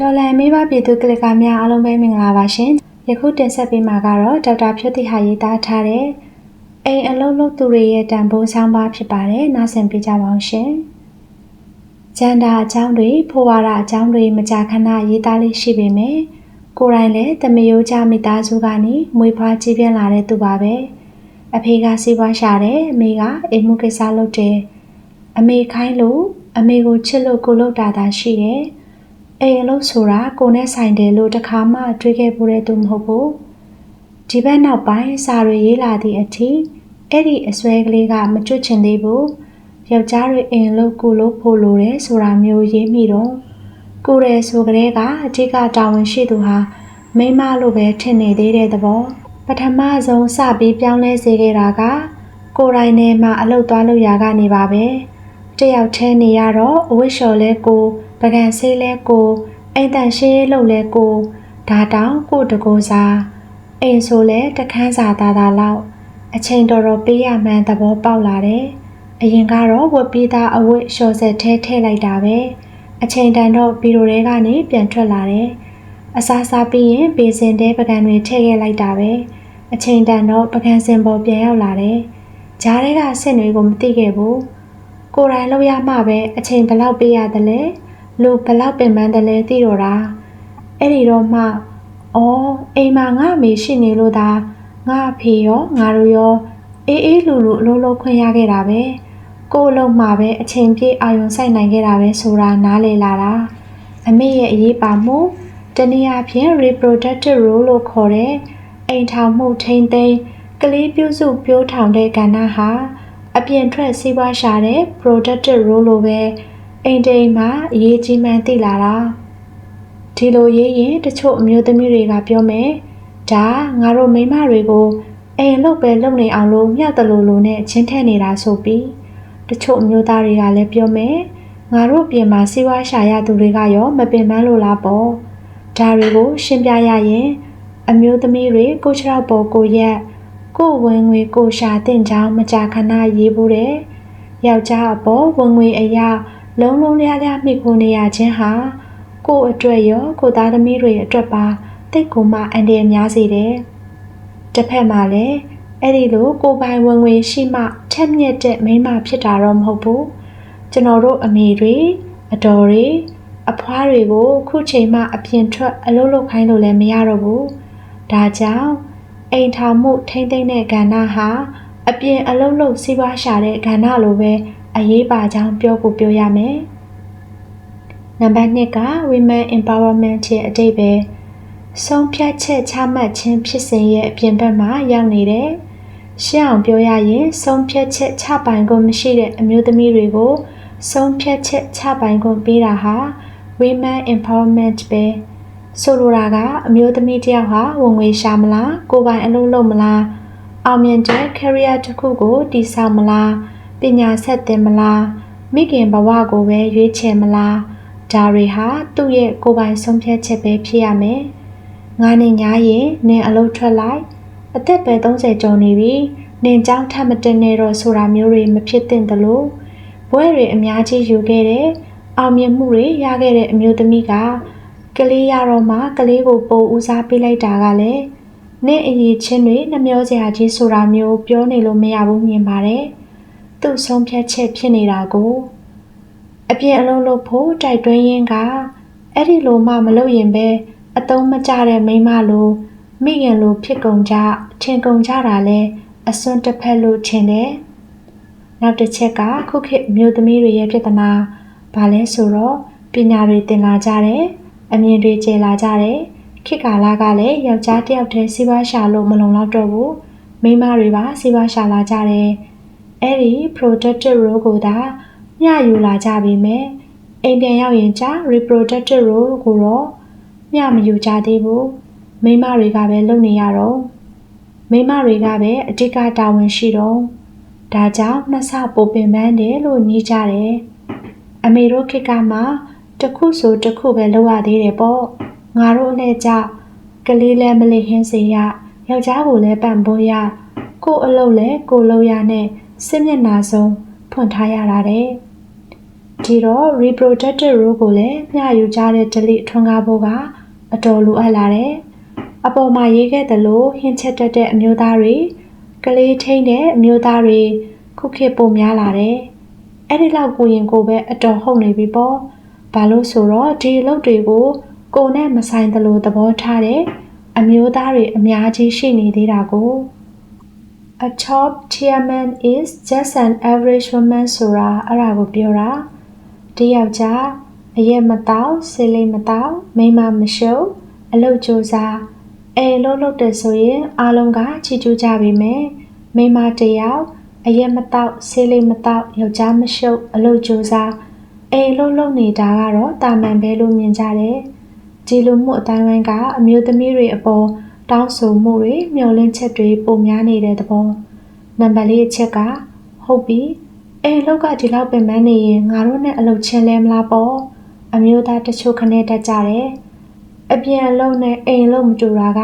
ဒေါ်လန်မိဘပြည်သူကလစ်ကာများအားလုံးပဲမင်္ဂလာပါရှင်ယခုတင်ဆက်ပေးမှာကတော့ဒေါက်တာဖြိုးတိဟာရေးသားထားတဲ့အိမ်အလုံးလုံးသူတွေရဲ့တန်ဖိုးဆောင်ပါဖြစ်ပါတယ်နားဆင်ပေးကြပါအောင်ရှင်ကျန်တာအကြောင်းတွေဖိုးဝါဒအကြောင်းတွေမကြာခဏရေးသားလေးရှိပေမယ့်ကိုယ်တိုင်လည်းတမယိုးကြမိသားစုကနေမွေးဖွားကြီးပြင်းလာတဲ့သူပါပဲအဖေကစီးပွားရှာတယ်အမေကအိမ်မှုကိစ္စလုပ်တယ်အမေခိုင်းလို့အမေကိုချစ်လို့ကိုလုပ်တာသာရှိတယ် အိမ်အလုပ်ဆိုတာကိုနဲ့ဆိုင်တယ်လို့တခါမှတွေးခဲ့ဖို့တဲ့သူမဟုတ်ဘူးဒီဘက်နောက်ပိုင်းစာတွေရေးလာသည့်အထိအဲ့ဒီအစွဲကလေးကမကျွတ်ချင်သေးဘူးယောက်ျားတွေအိမ်လုပ်ကိုလုပ်ဖို့လိုတယ်ဆိုတာမျိုးရေးမိတော့ကိုရဲဆိုကလေးကအထက်ကတာဝန်ရှိသူဟာမိမလို့ပဲထင်နေသေးတဲ့သဘောပထမဆုံးစပြီးပြောင်းလဲစေခဲ့တာက ကိုရိုင်းထဲမှာအလုတ်သွားလို့ရကနေပါပဲတယောက်ထဲနေရတော့အဝိရှော်လဲကိုပ ကံဆေးလဲကိုအိမ်တန်ရှင်းလုပ်လဲကိုဒါတောင်ကိုတကိုးစားအိမ်ဆိုလဲတခန်းစာသားသားလောက်အချိန်တော်တော်ပေးရမှန်းသဘောပေါက်လာတယ်အရင်ကတော့ဝက်ပြီးသားအဝတ်လျှော်ဆက်ထဲထည့်လိုက်တာပဲအချိန်တန်တော့ဘီရိုထဲကနေပြန်ထွက်လာတယ်အစားစားပြီးရင်ဘေစင်တဲပကံတွေထည့်ခဲ့လိုက်တာပဲအချိန်တန်တော့ပကံစင်ပေါ်ပြန်ရောက်လာတယ်ဂျားတွေကဆင့်တွေကိုမသိခဲ့ဘူးကိုယ်တိုင်လောက်ရမှပဲအချိန်ဘယ်လောက်ပေးရတယ်လဲ လူဘယ်လောက်ပင်ပန်းတယ်လဲသိတော့တာအဲ့ဒီတော့မှအော်အိမ်မှာငါအမေရှိနေလို့သာငါအဖေရောငါတို့ရောအေးအေးလူလူအလုံးလုံးခွင့်ရခဲ့တာပဲကိုယ်လုံးမှပဲအချိန်ပြည့်အာရုံစိုက်နိုင်ခဲ့တာပဲဆိုတာနားလည်လာတာအမေရဲ့အရေးပါမှုတနည်းအားဖြင့် reproductive role လို့ခေါ်တဲ့အိမ်ထောင်မှုထိမ့်သိမ်းကလေးပြုစုပြိုးထောင်တဲ့ကဏ္ဍဟာအပြင်ထွက်စီးပွားရှာတဲ့ productive role လိုပဲ အိမ်တိမ်မှာအရေးကြီးမှန်းသိလာတာဒီလိုရေးရင်တချို့အမျိုးသမီးတွေကပြောမယ်ဒါငါတို့မိန်းမတွေကိုအိမ်လုတ်ပဲလုံနေအောင်လို့မြတ်တလူလူနဲ့ချင်းထဲနေတာဆိုပြီးတချို့အမျိုးသားတွေကလည်းပြောမယ်ငါတို့ပြင်မှာစီးပွားရှာရသူတွေကရောမပင်ပန်းလို့လားပေါ့ဒါတွေကိုရှင်းပြရရင်အမျိုးသမီးတွေကိုချောက်ပေါ်ကိုရက်ကိုဝင်ငွေကိုရှာတင်ကြောင်းမကြာခဏရေးဖို့တဲ့ယောက်ျားအပေါ်ဝင်ငွေအရာ လုံးလုံးလျားလျားမိခိုနေရခြင်းဟာကို့အတွက်ရောကိုသားသမီးတွေအတွက်ပါတိတ်ကိုမှအန္တရာယ်များစေတယ်။တစ်ဖက်မှာလည်းအဲ့ဒီလိုကိုပိုင်ဝင်ငွေရှိမှထက်မြက်တဲ့မိန်းမဖြစ်တာတော့မဟုတ်ဘူး။ကျွန်တော်တို့အမေတွေအတော်တွေအဖွားတွေကိုခုချိန်မှအပြင်ထွက်အလုပ်လုပ်ခိုင်းလို့လည်းမရတော့ဘူး။ဒါကြောင့်အိမ်ထောင်မှုထိမ့်သိမ့်တဲ့ကဏ္ဍဟာအပြင်အလုပ်လုပ်စီးပွားရှာတဲ့ကဏ္ဍလိုပဲ အရေးပါကြောင်းပြောဖို့ပြောရမယ်။နံပါတ်2က women empowerment ရဲ့အတိတ်ပဲဆုံးဖြတ်ချက်ချမှတ်ခြင်းဖြစ်စဉ်ရဲ့အပြင်ဘက်မှာရောက်နေတယ်။ရှင်းအောင်ပြောရရင်ဆုံးဖြတ်ချက်ချပိုင်ခွင့်မရှိတဲ့အမျိုးသမီးတွေကိုဆုံးဖြတ်ချက်ချပိုင်ခွင့်ပေးတာဟာ women empowerment ပဲဆိုလိုတာကအမျိုးသမီးတယောက်ဟာဝင်ငွေရှာမလားကိုယ်ပိုင်အလုပ်လုပ်မလားအောင်မြင်တဲ့ career တစ်ခုကိုတည်ဆောက်မလား ပညာဆက်သင်မလားမိခင်ဘဝကိုပဲရွေးချယ်မလားဒါတွေဟာသူ့ရဲ့ကိုယ်ပိုင်ဆုံးဖြတ်ချက်ပဲဖြစ်ရမယ်ငါနဲ့ညားရင်နင်အလုပ်ထွက်လိုက်အသက်ပဲ30ကျော်နေပြီနင်ကြောင်းထပ်မတင်နေတော့ဆိုတာမျိုးတွေမဖြစ်သင့်သလိုဘွဲတွေအများကြီးယူခဲ့တဲ့အောင်မြင်မှုတွေရခဲ့တဲ့အမျိုးသမီးကကလေးရတော့မှကလေးကိုပိုဦးစားပေးလိုက်တာကလည်းနင့်အရေးချင်းတွေနှမျောစရာကြီးဆိုတာမျိုးပြောနေလို့မရဘူးမြင်ပါတယ်။ သူ့ဆုံးဖြတ်ချက်ဖြစ်နေတာကိုအပြင်အလုံးလို့ဖို့တိုက်တွန်းရင်းကအဲ့ဒီလိုမှမလုပ်ရင်ပဲအတုံးမကျတဲ့မိမလိုမိခင်လိုဖြစ်ကုန်ကြထင်ကုန်ကြတာလဲအစွန်းတစ်ဖက်လို့ထင်တယ်။နောက်တစ်ချက်ကခုခေတ်မျိုးသမီးတွေရဲ့ပြဿနာဘာလဲဆိုတော့ပညာတွေသင်လာကြတယ်အမြင်တွေကျလာကြတယ်ခေတ်ကာလကလည်းယောက်ျားတစ်ယောက်တည်းစီးပွားရှာလို့မလုံလောက်တော့ဘူးမိန်းမတွေပါစီးပွားရှာလာကြတယ် အဲ့ဒီ productive role ကိုသာမျှယူလာကြပြီမယ်အိမ်ပြန်ရောက်ရင်ကြာ reproductive role ကိုတော့မျှမယူကြသေးဘူးမိန်းမတွေကပဲလုပ်နေရတော့မိန်းမတွေကပဲအဓိကတာဝန်ရှိတော့ဒါကြောင့်နှစ်ဆပိုပင်ပန်းတယ်လို့ညီးကြတယ်အမေတို့ခေတ်ကမှတခုဆိုတခုပဲလုပ်ရသေးတယ်ပေါ့ငါတို့အလဲကြကလေးလည်းမလေးဟင်းစေရယောက်ျားကိုလည်းပံ့ပိုးရကို့အလုပ်လည်းကိုလုပ်ရနဲ့စစ်မျက်နာဆုံးဖွင့်ထားရတာတဲ့ဒီတော့ reproductive role ကိုလည်းမျှယူကြတဲ့ delete ထွန်းကားဖို့ကအတော်လိုအပ်လာတယ်။အပေါ်မှာရေးခဲ့သလိုဟင်းချက်တက်တဲ့အမျိုးသားတွေကလေးထိန်တဲ့အမျိုးသားတွေခုခေတ်ပုံများလာတယ်။အဲ့ဒီလောက်ကိုရင်ကိုပဲအတော်ဟုတ်နေပြီပေါ့။ဘာလို့ဆိုတော့ဒီအလုပ်တွေကိုကိုနဲ့မဆိုင်သလိုသဘောထားတဲ့အမျိုးသားတွေအများကြီးရှိနေသေးတာကို A top tier man is just an average woman ဆိုတာအဲ့ဒါကိုပြောတာတယောက်ကြားအရက်မတောက်ဆေးလေးမတောက်မိမမရှုပ်အလုပ်ကြိုးစားအဲလို့လုပ်တယ်ဆိုရင်အားလုံးကချီကျူးကြပြီမယ်မိမတယောက်အရက်မတောက်ဆေးလေးမတောက်ယောက်ျားမရှုပ်အလုပ်ကြိုးစားအဲလို့လုပ်နေတာကတော့တာမန်ပဲလို့မြင်ကြတယ်ဒီလိုမှုအတိုင်းဝိုင်းကအမျိုးသမီးတွေအပေါ် တောင်းဆိုမှုတွေမျှော်လင့်ချက်တွေပုံများနေတဲ့သဘောနံပါတ်လေးအချက်ကဟုတ်ပြီအဲလောက်ကဒီလောက်ပင်ပန်းနေရင်ငါတို့နဲ့အလုပ်ချင်းလဲမလားပေါ့အမျိုးသားတချို့ခနဲ့တက်ကြတယ်အပြန်အလုပ်နဲ့အိမ်လုပ်မတူတာက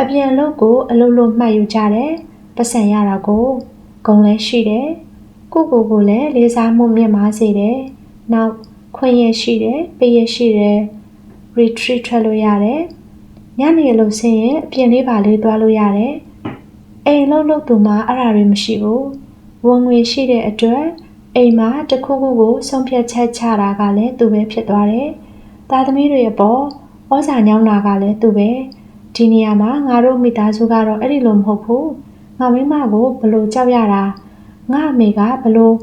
အပြန်အလုပ်ကိုအလုပ်လို့မှတ်ယူကြတယ်ပတ်စံရတာကိုဂုံလဲရှိတယ်ကိုကိုကိုလည်းလေးစားမှုမြင့်မားစေတယ်နောက်ခွင့်ရရှိတယ်ပေးရရှိတယ် retreat ထွက်လို့ရတယ် ညနေအလုပ်ဆင်းရင်အပြင်လေးပါလေးသွားလို့ရတယ်အိမ်လုံးလို့သူမှအဲ့ဒါတွေမရှိဘူးဝင်ငွေရှိတဲ့အတွက်အိမ်မှာတခုခုကိုဆုံးဖြတ်ချက်ချတာကလည်းသူပဲဖြစ်သွားတယ်။သားသမီးတွေအပေါ်ဩဇာညောင်းတာကလည်းသူပဲ။ဒီနေရာမှာငါတို့မိသားစုကတော့အဲ့ဒီလိုမဟုတ်ဘူး။ငါမိမကိုဘလို့ကြောက်ရတာငါအမေကဘလို့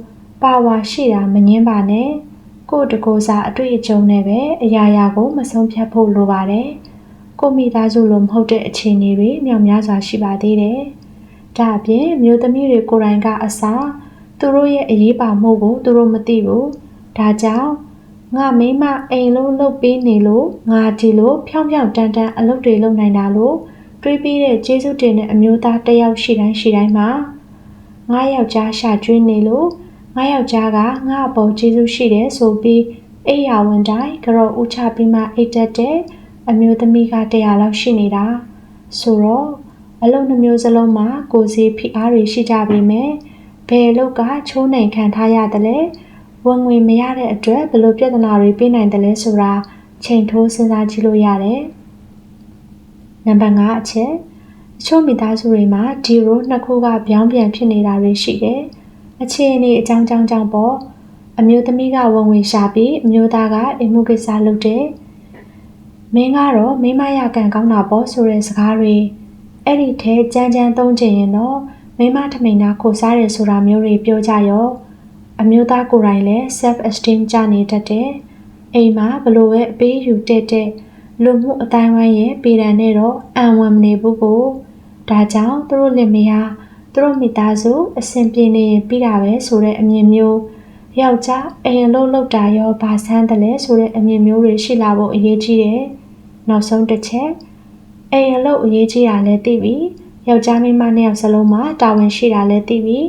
ပါဝါရှိတာမငင်းပါနဲ့။ကို့တကိုစားအတွေ့အကြုံနဲ့ပဲအရာရာကိုမဆုံးဖြတ်ဖို့လိုပါတယ်။ ကိုမိသားစုလိုမဟုတ်တဲ့အခြေအနေတွေမြောက်များစွာရှိပါသေးတယ်။ဒါအပြင်မျိုးသမီးတွေကိုယ်တိုင်ကအစားသူတို့ရဲ့အရေးပါမှုကိုသူတို့မသိဘူးဒါကြောင့်ငါမိမအိမ်လုံးလှုပ်ပေးနေလို့ငါဒီလိုဖြောင်းဖြောင်းတန်တန်အလုပ်တွေလုပ်နိုင်တာလို့တွေးပြီးတဲ့ကျေးဇူးတင်တဲ့အမျိုးသားတစ်ယောက်ရှိတိုင်းရှိတိုင်းမှာငါယောက်ျားရှာကျွေးနေလို့ငါယောက်ျားကငါအပေါ်ကျေးဇူးရှိတယ်ဆိုပြီးအိယာဝန်တိုင်းကြောဥချပြီးမှအိတ်တက်တဲ့ အမျိုးသမီးကတရားလောက်ရှိနေတာဆိုတော့အလုံးနှမျိုးစလုံးမှာကိုစီဖိအားတွေရှိကြပေမဲ့ဘယ်လောက်ကချိုးနှိမ်ခံထားရတယ်လဲဝင်ငွေမရတဲ့အတွက်ဘလို့ပြဿနာတွေပြီးနိုင်တယ်လဲဆိုတာချိန်ထိုးစဉ်းစားကြည့်လို့ရတယ်နံပါတ်5အချက်အချို့မိသားစုတွေမှာဒီရိုနှစ်ခုကပြောင်းပြန်ဖြစ်နေတာတွေရှိတယ်အခြေအနေအကြောင်းကြောင်းကြောင့်ပေါ့အမျိုးသမီးကဝင်ဝင်ရှာပြီးအမျိုးသားကအိမ်မှုကိစ္စလုပ်တယ် မင်းကတော့မိမရကန်ကောင်းတာပေါ့ဆိုတဲ့စကားတွေအဲ့ဒီထဲကြမ်းကြမ်းသုံးချင်ရင်တော့မိမထမိန်နာခိုစားတယ်ဆိုတာမျိုးတွေပြောကြရောအမျိုးသားကိုယ်တိုင်လည်း self esteem ကျနေတတ်တယ်အိမ်မှာဘလို့ပဲအပေးယူတက်တဲ့လူမှုအတိုင်းဝိုင်းရဲ့ပြည်တံနဲ့တော့အံဝင်မနေဘူးကိုဒါကြောင့်သူတို့လင်မယားသူတို့မိသားစုအဆင်ပြေနေရင်ပြီးတာပဲဆိုတဲ့အမြင်မျိုးယောက်ျားအိမ်လုံးလောက်တာရောဘာဆန်းတယ်လဲဆိုတဲ့အမြင်မျိုးတွေရှိလာဖို့အရေးကြီးတယ် နောက်ဆုံးတစ်ချက်အိမ်အလုပ်အရေးကြီးတာလည်းသိပြီယောက်ျားမိန်းမနှစ်ယောက်စလုံးမှာတာဝန်ရှိတာလည်းသိပြီ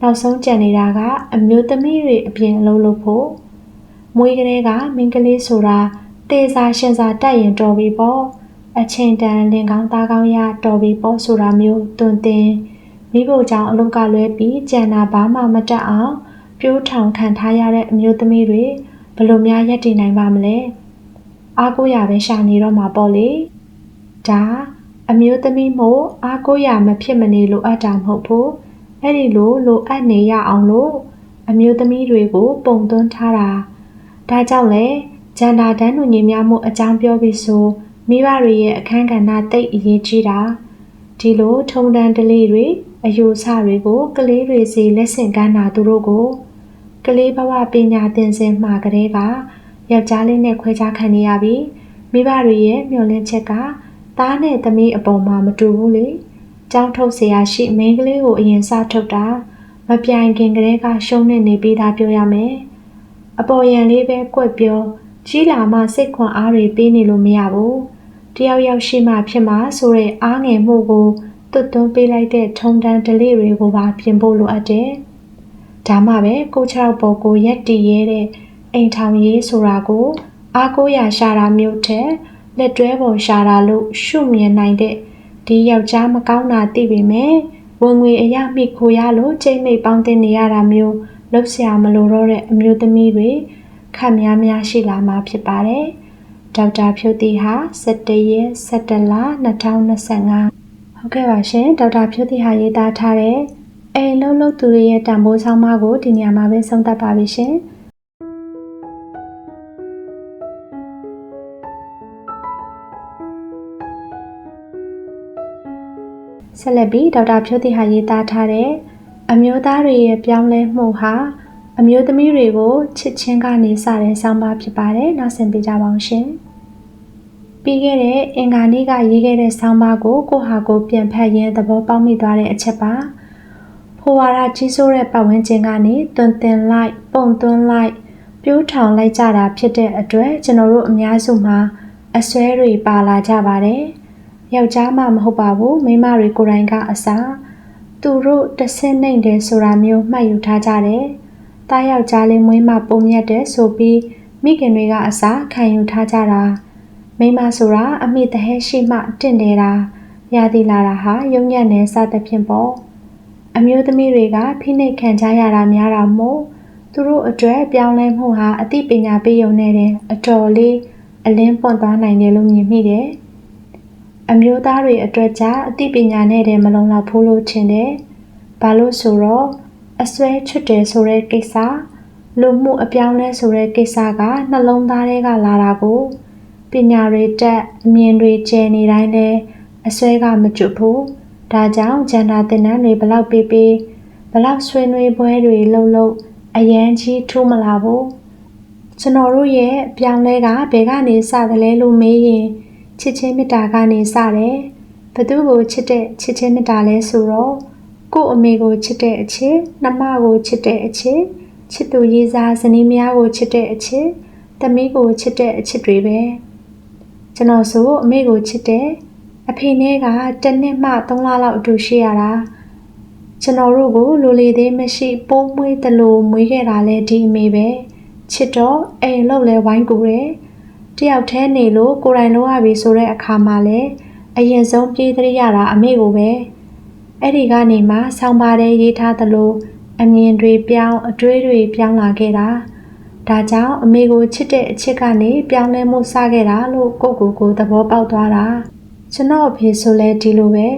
နောက်ဆုံးကြံနေတာကအမျိုးသမီးတွေအပြင်အလုပ်လုပ်ဖို့မွေးကလေးကမင်းကလေးဆိုတာတေစာရှင်စာတက်ရင်တော်ပြီပေါ့အချိန်တန်လင်ကောင်းသားကောင်းရတော်ပြီပေါ့ဆိုတာမျိုးတွင်တင်မိဖို့ကြောင့်အလုပ်ကလွဲပြီးကြံတာဘာမှမတက်အောင်ပြိုးထောင်ခံထားရတဲ့အမျိုးသမီးတွေဘလို့များရက်တည်နိုင်ပါမလဲ အားကိုးရပဲရှာနေတော့မှာပေါ့လေဒါအမျိုးသမီးမို့အားကိုးရမဖြစ်မနေလိုအပ်တာမဟုတ်ဘူးအဲ့ဒီလိုလိုအပ်နေရအောင်လို့အမျိုးသမီးတွေကို ပုံသွင်းထားတာဒါကြောင့်လေဂျန်ဒါတန်းတို့ညီများမှုအကြောင်းပြောပြီးဆိုမိဘတွေရဲ့အခန်းကဏ္ဍတိတ်အရေးကြီးတာဒီလိုထုံတန်းတလေးတွေအယူဆတွေကိုကလေးတွေစီလက်ဆင့်ကမ်းတာသူတို့ကိုကလေးဘဝပညာသင်စဉ်မှာကလေးက ယောက်ျားလေးနဲ့ခွဲခြားခံနေရပြီးမိဘတွေရဲ့မျှော်လင့်ချက်ကသားနဲ့သမီးအပေါ်မှာမတူဘူးလေ။ကြောင်းထုတ်เสียရှိမင်းကလေးကိုအရင်စထုတ်တာမပြိုင်ခင်ကလေးကရှုံးနေနေပြီးသားပြောရမယ်။အပေါ်ရန်လေးပဲကွက်ပြောကြီးလာမှစိတ်ခွန်အားတွေပေးနေလို့မရဘူး။တယောက်ယောက်ရှိမှဖြစ်မှာဆိုတဲ့အားငယ်မှုကိုတွတ်သွန်းပေးလိုက်တဲ့ထုံတန်းဒလေးတွေကိုပါပြင်ဖို့လိုအပ်တယ်။ဒါမှပဲကိုချောက်ပေါ်ကိုရက်တည်ရဲတဲ့ အိမ်ထောင်ရေးဆိုတာကို အားကိုးရရှာတာမျိုးတဲ့လက်တွဲပေါ်ရှာတာလို့ရှုမြင်နိုင်တဲ့ဒီယောက်ျားမကောင်းတာသိပေမဲ့ဝင်ငွေအရမိခိုရလို့ချိန်မိတ်ပေါင်းတင်နေရတာမျိုးလှုပ်ရှားမလို့တော့တဲ့အမျိုးသမီးတွေခက်များများရှိလာမှာဖြစ်ပါတယ်။ဒေါက်တာဖြိုတီဟာ17ရက်17လ2025ဟုတ်ကဲ့ပါရှင်ဒေါက်တာဖြိုတီဟာရေးသားထားတဲ့အိမ်လုံးလုံးသူတွေရဲ့တံပိုးဆောင်မကိုဒီနေရာမှာပဲဆုံးသတ်ပါပြီရှင်။ ဆက်လက်ပြီးဒေါက်တာဖြိုးတိဟာရေးသားထားတဲ့အမျိုးသားတွေရဲ့ပြောင်းလဲမှုဟာအမျိုးသမီးတွေကိုချစ်ချင်းကနေစတဲ့ဆောင်းပါးဖြစ်ပါတယ်။နောက်ဆင်ပြကြပါအောင်ရှင်။ပြီးခဲ့တဲ့အင်္ဂါနေ့ကရေးခဲ့တဲ့ဆောင်းပါးကိုကိုဟာကိုပြန်ဖတ်ရင်းသဘောပေါက်မိသွားတဲ့အချက်ပါ။ဖိုဝါဒကြီးစိုးတဲ့ပတ်ဝန်းကျင်ကနေတွင်တင်လိုက်ပုံသွင်းလိုက်ပြိုးထောင်လိုက်ကြတာဖြစ်တဲ့အတွက်ကျွန်တော်တို့အများစုမှာအစွဲတွေပါလာကြပါတယ်။ ယောက်ျားမှမဟုတ်ပါဘူးမိန်းမတွေကိုယ်တိုင်ကအစားသူတို့တဆင်းနိုင်တယ်ဆိုတာမျိုးမှတ်ယူထားကြတယ်။တားယောက်ျားလေးမွေးမှပုံမြတ်တယ်ဆိုပြီးမိခင်တွေကအစားခံယူထားကြတာမိန်းမဆိုတာအမိတဟဲရှိမှတင့်တယ်တာရသည်လာတာဟာယုံညံ့နေစသဖြင့်ပေါ့အမျိုးသမီးတွေကဖိနှိပ်ခံကြရတာများတာမို့သူတို့အတွက်ပြောင်းလဲမှုဟာအသိပညာပေးရုံနဲ့တဲ့ အတော်လေးအလင်းပွင့်သွားနိုင်တယ်လို့မြင်မိတယ်။ အမျိုးသားတွေအတွက်ကြအသိပညာနဲ့တည်းမလုံလောက်ဘူးလို့ထင်တယ်။ဘာလို့ဆိုတော့အစွဲချွတ်တယ်ဆိုတဲ့ကိစ္စလူမှုအပြောင်းလဲဆိုတဲ့ကိစ္စကနှလုံးသားထဲကလာတာကိုပညာတွေတက်အမြင်တွေကျဲနေတိုင်းလဲအစွဲကမကျွတ်ဘူး။ဒါကြောင့်ဂျန်နာတင်နန်းတွေဘလောက်ပေးပေးဘလောက်ဆွေးနွေးပွဲတွေလှုပ်လှုပ်အရန်ကြီးထူးမလာဘူး။ကျွန်တော်တို့ရဲ့အပြောင်းလဲကဘယ်ကနေစသလဲလို့မေးရင် ချစ်ချင်းမေတ္တာကနေစတယ်ဘသူကိုချစ်တဲ့ချစ်ချင်းမေတ္တာလဲဆိုတော့ကို့အမေကိုချစ်တဲ့အချစ်နှမကိုချစ်တဲ့အချစ်ချစ်သူရေးစားဇနီးမယားကိုချစ်တဲ့အချစ်သမီးကိုချစ်တဲ့အချစ်တွေပဲကျွန်တော်ဆိုအမေကိုချစ်တယ်အဖေနဲ့ကတနှစ်မှ3လလောက်အတူရှိရတာကျွန်တော်တို့ကိုလိုလေသေးမရှိပိုးမွေးတလို့မွေးခဲ့တာလဲဒီအမေပဲချစ်တော့အိမ်လောက်လဲဝိုင်းကူတယ် တယောက်တည်းနေလို့ကိုယ်တိုင်လုပ်ရပြီဆိုတဲ့အခါမှာလည်းအရင်ဆုံးပြေးတရတာအမေကိုပဲအဲ့ဒီကနေမှဆောင်းပါးတဲ့ရေးထားသလိုအမြင်တွေပြောင်းအတွေးတွေပြောင်းလာခဲ့တာဒါကြောင့်အမေကိုချစ်တဲ့အချစ်ကနေပြောင်းလဲမှုစခဲ့တာလို့ကိုကိုကိုသဘောပေါက်သွားတာကျွန်တော်အဖေဆိုလဲဒီလိုပဲ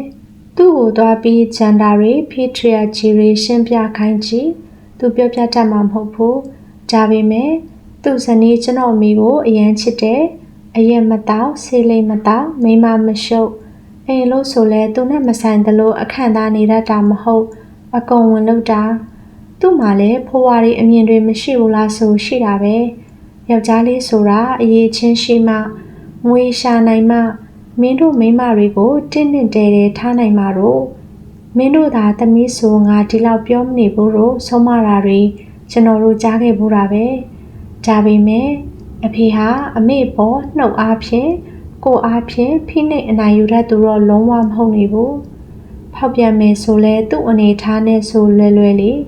သူ့ကိုသွားပြီးဂျန်ဒါတွေဖီထရီယာဂျီတွေရှင်းပြခိုင်းကြည့်သူပြောပြတတ်မှာမဟုတ်ဘူးဒါပေမဲ့ သူ့ဇနီးကျွန်တော်မိကိုအရန်ချစ်တယ်အရင်မတောက်ဆေးလေးမတောက်မိမမရှုပ်အိမ်လို့ဆိုလဲသူနဲ့မဆိုင်သလိုအခန့်သားနေတတ်တာမဟုတ် အကုန်ဝင်လို့တာသူ့မှာလည်းဖိုးဝါးရီအမြင်တွေမရှိဘူးလားဆိုရှိတာပဲယောက်ျားလေးဆိုတာအရေးချင်းရှိမှငွေရှာနိုင်မှမင်းတို့မိန်းမတွေကိုတင်းနှင့်တဲတဲထားနိုင်မှာတော့မင်းတို့သာသမီးဆိုငါဒီလောက်ပြောမနေဘူးလို့ဆုံးမတာတွေကျွန်တော်တို့ကြားခဲ့ဘူးတာပဲ။ ဒါပေမဲ့အဖေဟာအမေပေါ်နှုတ်အားဖြင့်ကိုအားဖြင့်ဖိနှိပ်အနိုင်ယူတတ်သူတော့လုံးဝမဟုတ်နေဘူးဖောက်ပြန်မယ်ဆိုလဲသူ့အနေထားနဲ့ဆိုလွယ်လွယ်လေး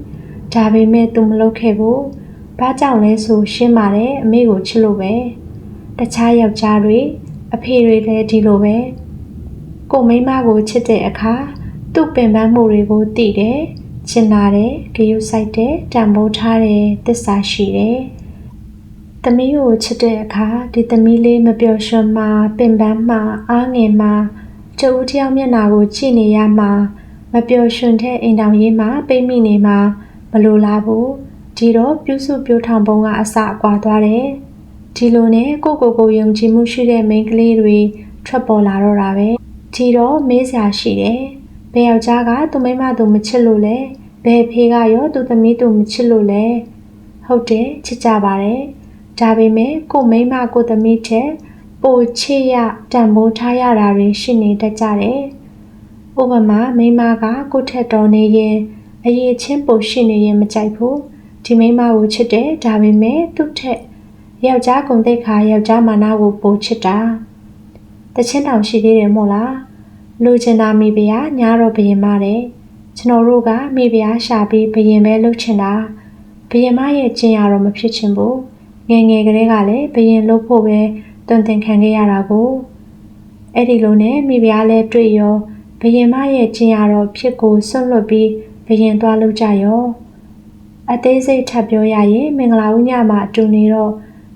ဒါပေမဲ့သူမလုပ်ခဲ့ဘူးဘာကြောင့်လဲဆိုရှင်းပါတယ်အမေကိုချစ်လို့ပဲတခြားယောက်ျားတွေအဖေတွေလည်းဒီလိုပဲကိုမိမကိုချစ်တဲ့အခါသူ့ပင်ပန်းမှုတွေကိုသိတယ်ချင်လာတယ်ဂရုစိုက်တယ်တံပိုးထားတယ်သစ္စာရှိတယ် သမီးကိုချစ်တဲ့အခါဒီသမီးလေးမပျော်ရွှင်မှပင်ပန်းမှအားငယ်မှကျိုးတယောက်မျက်နာကိုကြည့်နေရမှမပျော်ရွှင်တဲ့အိမ်တော်ရေးမှာပိတ်မိနေမှမလိုလားဘူးဒီတော့ပြုစုပြောထောင်ပုံကအစအကွာသွားတယ်ဒီလိုနဲ့ကိုကိုကိုယုံကြည်မှုရှိတဲ့မိန်းကလေးတွေထွက်ပေါ်လာတော့တာပဲဒီတော့မေးစရာရှိတယ်ဘယ်ယောက်ျားကသူမိမသူမချစ်လို့လဲဘယ်ဖေးကရောသူသမီးသူမချစ်လို့လဲဟုတ်တယ်ချစ်ကြပါတယ် ဒါပေမဲ့ကိုမိမကိုသမီးချက်ပိုချစ်ရတံမိုးထားရတာတွေရှိနေတတ်ကြတယ်။ဥပမာမိမကကိုထက်တော်နေရင်အရေးချင်းပိုရှိနေရင်မကြိုက်ဘူး။ဒီမိမကိုချစ်တယ်ဒါပေမဲ့သူ့ထက်ယောက်ျားကုံတိတ်ခါယောက်ျားမာနကိုပိုချစ်တာ။တချင်းတောင်ရှိသေးတယ်မို့လား။လူချင်တာမိဖုရားညာတော့ဘယင်မတဲ့ကျွန်တော်တို့ကမိဖုရားရှာပြီးဘယင်ပဲလှုပ်ချင်တာ။ဘယင်မရဲ့ကျင်ရတော့မဖြစ်ချင်ဘူး။ ငယ်ငယ်ကလေးကလည်းဘယင်လို့ဖို့ပဲတွင်တင်ခံခဲ့ရတာကိုအဲ့ဒီလိုနဲ့မိဖုရားလည်းတွေ့ရောဘယင်မရဲ့ကျင်ရတော့ဖြစ်ကိုဆွန့်လွတ်ပြီးဘယင်သွားလို့ကြရောအသေးစိတ်ထပ်ပြောရရင်မင်္ဂလာဦးညမှာအတူနေတော့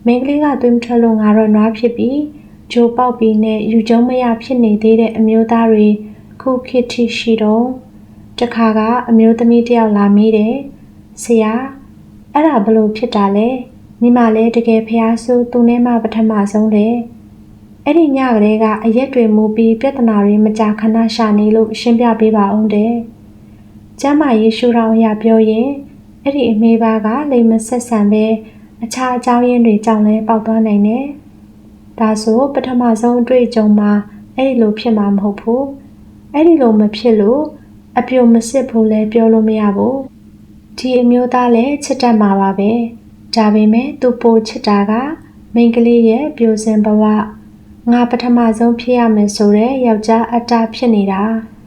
မင်းကလေးကသွေးမထွက်လို့ငါတော့နွားဖြစ်ပြီးဂျိုပေါက်ပြီးနဲ့ယူကျုံမရဖြစ်နေသေးတဲ့အမျိုးသားတွေခုခေတ်ထိရှိတော့တခါကအမျိုးသမီးတယောက်လာမေးတယ်ဆရာအဲ့ဒါဘလို့ဖြစ်တာလဲ မိမလည်းတကယ်ဖျားဆူသူနဲ့မှပထမဆုံးတယ်အဲ့ဒီညကလေးကအရက်တွေမူပြီးပြဿနာတွေမကြာခဏရှာနေလို့ရှင်းပြပေးပါအောင်တဲ့ကျမ်းမာရေးရှုထောင့်အရာပြောရင်အဲ့ဒီအမေပါကလိမ်မဆက်ဆံပဲအခြားအကြောင်းရင်းတွေကြောင့်လည်းပေါက်သွားနိုင်တယ်။ဒါဆိုပထမဆုံးအတွေ့အကြုံမှာအဲ့ဒီလိုဖြစ်မှာမဟုတ်ဘူး။အဲ့ဒီလိုမဖြစ်လို့အပြိုမစစ်ဖို့လည်းပြောလို့မရဘူး။ဒီအမျိုးသားလည်းချစ်တတ်မှာပါပဲ။ ဒါပေမဲ့သူပိုချစ်တာကမိန်းကလေးရဲ့ပြိုစင်ဘဝငါပထမဆုံးဖြစ်ရမယ်ဆိုတဲ့ယောက်ျားအတ္တဖြစ်နေတာ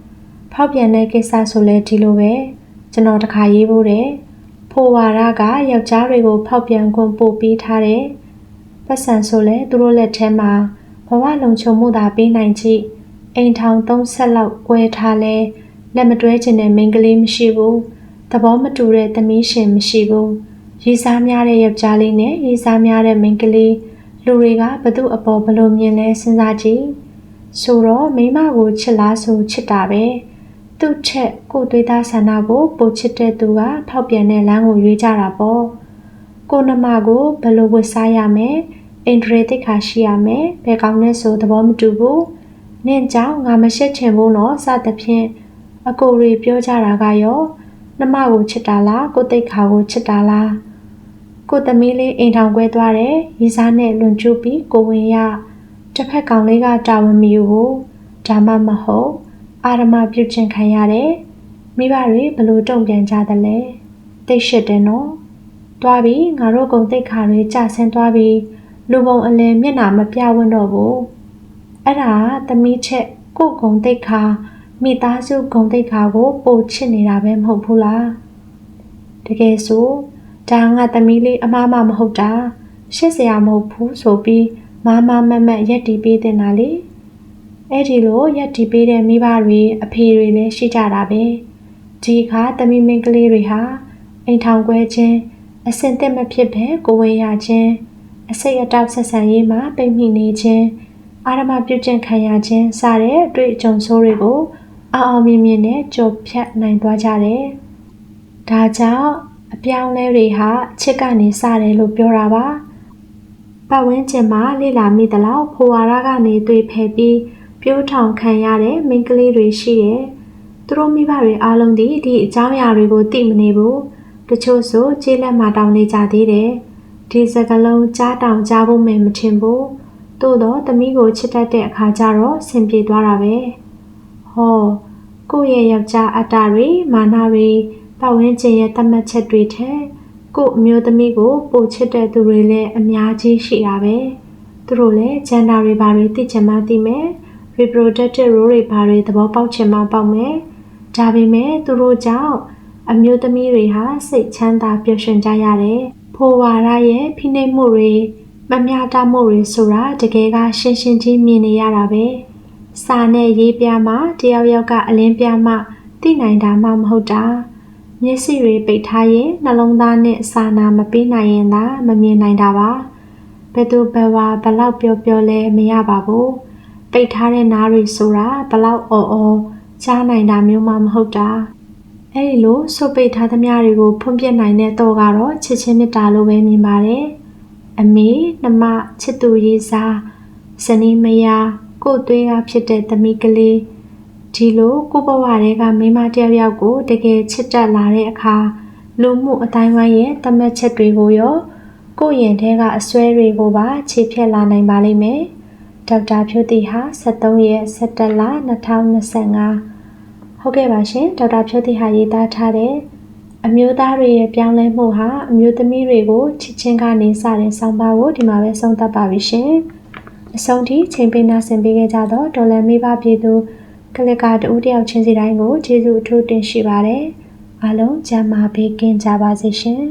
။ဖောက်ပြန်တဲ့ကိစ္စဆိုလဲဒီလိုပဲကျွန်တော်တခါရေးဖို့တဲ့ဖိုဝါရကယောက်ျားတွေကိုဖောက်ပြန်ခွင့်ပို့ပေးထားတယ်။ပတ်စံဆိုလဲသူတို့လက်ထဲမှာဘဝလုံခြုံမှုသာပေးနိုင်ချေအိမ်ထောင်သုံးဆက်လောက်꿰ထားလဲလက်မတွဲခြင်းတဲ့မိန်းကလေးမရှိဘူး။သဘောမတူတဲ့သမီးရှင်မရှိဘူး။ ရေးစားများတဲ့ယောက်ျားလေးနဲ့ရေးစားများတဲ့မိန်းကလေးလူတွေကဘသူအပေါ်ဘလို့မြင်လဲစဉ်းစားကြည့်။ဆိုတော့မိမကိုချစ်လားဆိုချစ်တာပဲ။သူ့ချက်ကိုသွေးသားဆန္ဒကိုပိုချစ်တဲ့သူကဖောက်ပြန်တဲ့လမ်းကိုရွေးကြတာပေါ့ကိုနမကိုဘယ်လိုဝတ်စားရမယ်အင်ဒရီတိတ်ခါရှိရမယ်ဘယ်ကောင်းလဲဆိုသဘောမတူဘူးနင့်ကြောင့်ငါမရှက်ချင်ဘူးနော်စသဖြင့်အကိုရီပြောကြတာကရောနမကိုချစ်တာလားကိုတိတ်ခါကိုချစ်တာလား ကိုသမီးလေးအိမ်ထောင်ကွဲသွားတယ်ရီစားနဲ့လွန်ကျူးပြီးကိုဝင်ရတစ်ဖက်ကောင်လေးကတာဝန်မယူဘူးဒါမှမဟုတ်အာရမပြုတ်ချင်ခံရတယ်မိဘတွေဘလို့တုံ့ပြန်ကြသလဲတိတ်ရှစ်တယ်နော်တွားပြီးငါတို့ကုံတိတ်ခါတွေကြဆင်းသွားပြီးလူပုံအလဲမျက်နာမပြဝန်းတော့ဘူးအဲ့ဒါသမီးချက်ကိုကုံတိတ်ခါမိသားစုဂုံတိတ်ခါကိုပို့ချစ်နေတာပဲမဟုတ်ဘူးလားတကယ်ဆို ဒါငါသမီးလေးအမားမမဟုတ်တာရှစ်စရာမဟုတ်ဘူးဆိုပြီးမမမမတ်ရက်တီးပေးတင်တာလေအဲ့ဒီလိုရက်တီပေးတဲ့မိဘတွေအဖေတွေလည်းရှိကြတာပဲဒီအခါတမီမင်းကလေးတွေဟာအိမ်ထောင်ကွဲခြင်းအစင်သက်မဖြစ်ပဲကိုဝေရခြင်းအစိတ်အတောက်ဆက်ဆံရေးမှာပိတ်မိနေခြင်းအာရမပြုတ်ကျင့်ခံရခြင်းစတဲ့အတွေ့အကြုံဆိုးတွေကိုအောင်အောင်မြင်မြင်နဲ့ကြော်ဖြတ်နိုင်သွားကြတယ်။ဒါကြောင့် အပြောင်းလဲတွေဟာချစ်ကနေစတယ်လို့ပြောတာပါ။ပတ်ဝန်းကျင်မှာလေ့လာမိသလောက်ဖိုဝါရကနေတွေ့ဖယ်ပြီးပြိုးထောင်ခံရတဲ့မိန်းကလေးတွေရှိတယ်။သူတို့မိဘတွေအားလုံးဒီဒီအကြောင်းအရာတွေကိုသိမနေဘူး။တချို့ဆိုခြေလက်မှတောင်းနေကြသေးတယ်။ဒီစကလုံးကြားတောင်ကြားဖို့မယ်မထင်ဘူး။သို့တော့သမီးကိုချစ်တတ်တဲ့အခါကျတော့ဆင်ပြေသွားတာပဲ။ဟောကိုယ့်ရဲ့ယောက်ျားအတ္တတွေမာနတွေ ပတ်ဝန်းကျင်ရဲ့တတ်မှတ်ချက်တွေထက်ကို့အမျိုးသမီးကိုပိုချစ်တဲ့သူတွေလည်းအများကြီးရှိတာပဲ။သူတို့လည်းဂျန်ဒါတွေဘာတွေသိချင်မှသိမယ်။ reproductive role တွေဘာတွေသဘောပေါက်ချင်မှပေါက်မယ်။ဒါပေမဲ့သူတို့ကြောင့်အမျိုးသမီးတွေဟာစိတ်ချမ်းသာပျော်ရွှင်ကြရတယ်။ဖိုဝါရရဲ့ဖိနှိပ်မှုတွေမမျှတမှုတွေဆိုတာတကယ်ကရှင်းရှင်းချင်းမြင်နေရတာပဲ။စာနဲ့ရေးပြမှတယောက်ယောက်ကအလင်းပြမှသိနိုင်တာမှမဟုတ်တာ။ မျက်စိတွေပိတ်ထားရင်နှလုံးသားနဲ့စာနာမပေးနိုင်ရင်သာမမြင်နိုင်တာပါ။ဘယ်သူဘယ်ဝါဘလောက်ပြောပြောလဲမရပါဘူး။ပိတ်ထားတဲ့နားတွေဆိုတာဘလောက်အော်အော်ကြားနိုင်တာမျိုးမှမဟုတ်တာအဲ့ဒီလိုဆုပ်ပိတ်ထားသမျှတွေကိုဖွင့်ပြနိုင်တဲ့တော့ကတော့ချစ်ချင်းမေတ္တာလိုပဲမြင်ပါတယ်အမေနှမချစ်သူရေးစားဇနီးမယားကို့သွေးကဖြစ်တဲ့သမီးကလေး ဒီလိုကိုဘဝတွေကမိမတယောက်ယောက်ကိုတကယ်ချစ်တတ်လာတဲ့အခါလူမှုအတိုင်းဝိုင်းရဲ့တမတ်ချက်တွေကိုရောကိုယ့်ရင်ထဲကအစွဲတွေကိုပါခြေဖြတ်လာနိုင်ပါလိမ့်မယ်။ဒေါက်တာဖြိုးတီဟာ73ရက်17လ2025ဟုတ်ကဲ့ပါရှင်ဒေါက်တာဖြိုးတီဟာရေးသားထားတဲ့အမျိုးသားတွေရဲ့ပြောင်းလဲမှုဟာအမျိုးသမီးတွေကိုချစ်ချင်းကနေစတဲ့ဆောင်းပါးကိုဒီမှာပဲဆုံးသတ်ပါပြီရှင်အဆုံးထိချိန်ပေးနာဆင်ပေးခဲ့ကြတော့ဒေါ်လာမိဘပြည်သူ ကလစ်ကာတူတယောက်ချင်းစီတိုင်းကိုကျေးဇူးအထူးတင်ရှိပါတယ်အားလုံးကျမ်းမာပေးကင်းကြပါစေရှင်